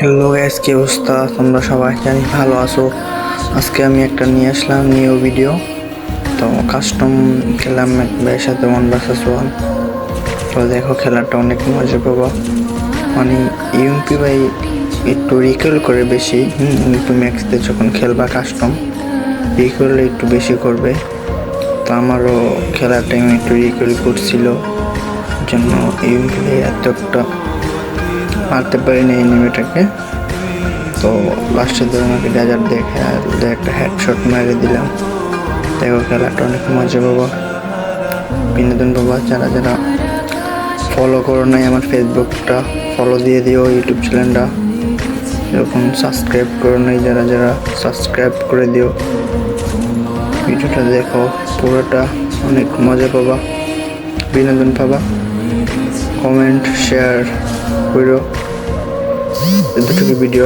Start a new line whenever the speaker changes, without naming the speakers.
Hello gas কি অবস্থা? তোমরা সবাই জানি ভালো আছো। আজকে আমি একটা নিয়ে আসলাম নিউ ভিডিও তো কাস্টম খেলাম ভাইয়ের সাথে ওয়ান ভার্সেস ওয়ান তো দেখো খেলাটা অনেক মজা পাবো। মানে ইউএমপি ভাই একটু রিকল করে বেশি। ইউএমপি ম্যাক্সতে যখন খেলবা কাস্টম রিকল একটু বেশি করবে। তো আমারও খেলার টাইমে একটু রিকল করছিল। জন্য ইউএমপি ভাই এত একটা মারতে পারিনি এনিমিটাকে তো লাস্টে ধরে আমাকে ডেজার্ট দেখে একটা হেডশট মেরে দিলাম। দেখো খেলাটা অনেক মজা বাবা বিনোদন বাবা যারা যারা ফলো করো নাই আমার ফেসবুকটা ফলো দিয়ে দিও ইউটিউব চ্যানেলটা এরকম সাবস্ক্রাইব করো নাই, যারা যারা সাবস্ক্রাইব করে দিও। ভিডিওটা দেখো, পুরোটা অনেক মজা পাবা। বিনোদন পাবা। কমেন্ট শেয়ার করো দুটোকে ভিডিও